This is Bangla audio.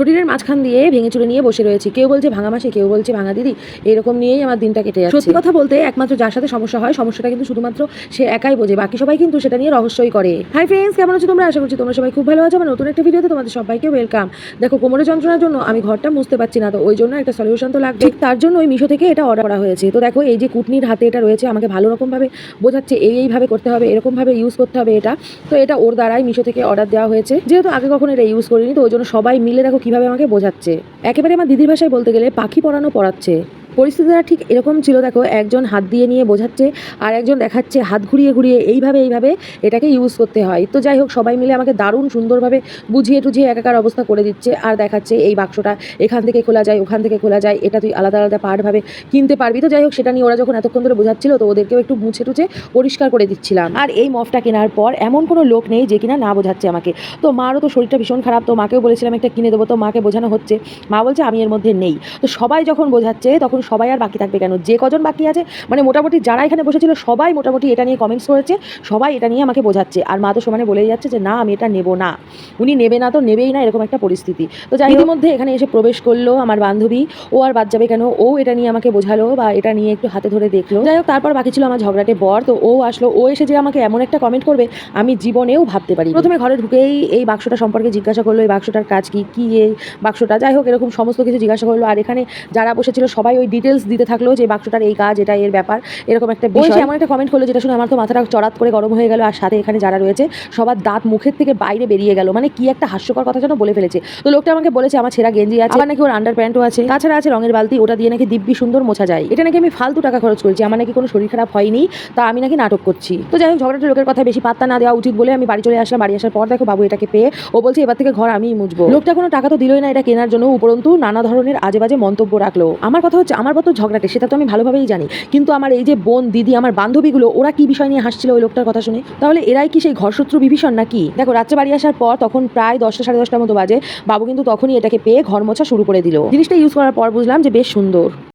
শরীরের মাঝখান দিয়ে ভেঙে চুরে নিয়ে বসে রয়েছি। কেউ বলছে ভাঙা মাসে, কেউ বলছে ভাঙা দিদি। এরকম নিয়েই আমার দিনটা কেটে যাচ্ছে। সত্যি কথা বলতে একমাত্র যার সাথে সমস্যা হয়, সমস্যাটা কিন্তু শুধুমাত্র সে একাই বোঝে। বাকি সবাই কিন্তু সেটা নিয়ে রহস্যই করে। হাই ফ্রেন্ডস কেমন আছো তোমরা? আশা করছি তোমরা সবাই খুব ভালো আছো। আমার নতুন একটা ভিডিওতে তোমাদের সবাইকে ওয়েলকাম দেখো কোমরের যন্ত্রণার জন্য আমি ঘরটা মুছতে পারছি না, তো ওই জন্য একটা সলিউশন তো লাগবে। তার জন্য ওই মিশো থেকে এটা অর্ডার করা হয়েছে। তো দেখো, এই যে কুটনির হাতে এটা রয়েছে, আমাকে ভালো রকমভাবে বোঝাচ্ছে, এই এইভাবে করতে হবে, এরকমভাবে ইউজ করতে হবে এটা। তো এটা ওর দ্বারাই মিশো থেকে অর্ডার দেওয়া হয়েছে। যেহেতু আগে কখনো এটা ইউজ করিনি, তো ওই জন্য সবাই মিলে দেখো কীভাবে আমাকে বোঝাচ্ছে? একেবারে আমার দিদির ভাষায় বলতে গেলে পাখি পড়ানো পড়াচ্ছে পরিস্থিতিটা ঠিক এরকম ছিল, দেখো, একজন হাত দিয়ে নিয়ে বোঝাচ্ছে আর একজন দেখাচ্ছে হাত ঘুরিয়ে ঘুরিয়ে এইভাবে এইভাবে এটাকে ইউজ করতে হয়। তো যাই হোক, সবাই মিলে আমাকে দারুণ সুন্দরভাবে বুঝিয়ে টুঝিয়ে একাকার অবস্থা করে দিচ্ছে আর দেখাচ্ছে এই বাক্সটা এখান থেকে খোলা যায়, ওখান থেকে খোলা যায়, এটা তুই আলাদা আলাদা পার্টভাবে কিনতে পারবি। তো যাই হোক, সেটা নিয়ে ওরা যখন এতক্ষণ ধরে বোঝাচ্ছিল, তো ওদেরকেও একটু মুছে টুছে পরিষ্কার করে দিচ্ছিলাম। আর এই মফটা কেনার পর এমন কোনো লোক নেই যে কিনা না বোঝাচ্ছে আমাকে। তো মারও তো শরীরটা ভীষণ খারাপ, তো মাকেও বলেছিলাম একটা কিনে দেবো, তো মাকে বোঝানো হচ্ছে। মা বলছে, আমি এর মধ্যে নেই। তো সবাই যখন বোঝাচ্ছে, তখন সবাই আর বাকি থাকবে কেন? যে কজন বাকি আছে মানে মোটামুটি যারা এখানে বসেছিল, সবাই মোটামুটি এটা নিয়ে কমেন্টস করেছে, সবাই এটা নিয়ে আমাকে বোঝাচ্ছে। আর মা তো সমানে বলেই যাচ্ছে যে, না, আমি এটা নেব না। উনি নেবে না তো নেবেই না, এরকম একটা পরিস্থিতি। তো যাই মধ্যে এখানে এসে প্রবেশ করল আমার বান্ধবী। ও আর বাদ যাবে কেন? ও এটা নিয়ে আমাকে বোঝালো বা এটা নিয়ে একটু হাতে ধরে দেখল। যাই হোক, তারপর বাকি ছিল আমার ঝগড়াটে বর। তো ও আসলো। ও এসে যে আমাকে এমন একটা কমেন্ট করবে, আমি জীবনেও ভাবতে পারি প্রথমে ঘরে ঢুকেই এই বাক্সটা সম্পর্কে জিজ্ঞাসা করল, এই বাক্সটার কাজ কি? কি এই বাক্সটা? যাই হোক, এরকম সমস্ত কিছু জিজ্ঞাসা করল। আর এখানে যারা বসেছিল, সবাই ওই ডিটেলস দিতে থাকল যে বাক্সটার এই কাজ এটা এর ব্যাপার এরকম একটা বিষয়। এমন একটা কমেন্ট করল যেটা শুনে আমার তো মাথাটা চড়াত করে গরম হয়ে গেল। আর সাথে এখানে যারা রয়েছে সবার দাঁত মুখের থেকে বাইরে বেরিয়ে গেল। মানে কি একটা হাস্যকর কথা যেন বলে ফেলেছে। তো লোকটা আমাকে বলেছে আমার ছেঁড়া গেঞ্জি আছে আবার নাকি ওর আন্ডার প্যান্টও আছে? তাছাড়া আছে রঙের বালতি ওটা দিয়ে নাকি দিব্যি সুন্দর মোছা যায়। এটা নাকি আমি ফালতু টাকা খরচ করছি আমার নাকি কোনো শরীর খারাপ হয়নি তা আমি নাকি নাটক করছি। তো যাই হোক ঝগড়াটা লোকের কথা বেশি পাত্তা না দেওয়া উচিত বলে আমি বাড়ি চলে আসলাম। বাড়ি আসার পর দেখো বাবু এটাকে পেয়ে ও বলছে এবার থেকে ঘর আমিই মুছবো। লোকটা কোনো টাকা তো দিলই না এটা কেনার জন্য উপরন্তু নানা ধরনের আজে বাজে মন্তব্য রাখল। আমার কথা হচ্ছে আমার মতো ঝগড়াটে, সেটা তো আমি ভালোভাবেই জানি। কিন্তু আমার এই যে বোন, দিদি, আমার বান্ধবীগুলো, ওরা কি বিষয় নিয়ে হাসছিল ওই লোকটার কথা শুনে? তাহলে এরাই কি সেই ঘরশত্রু বিভীষণ নাকি? দেখো, রাত্রে বাড়ি আসার পর তখন প্রায় দশটা সাড়ে দশটার মতো বাজে। বাবু কিন্তু তখনই এটাকে পেয়ে ঘর মোছা শুরু করে দিল। জিনিসটা ইউজ করার পর বুঝলাম যে বেশ সুন্দর।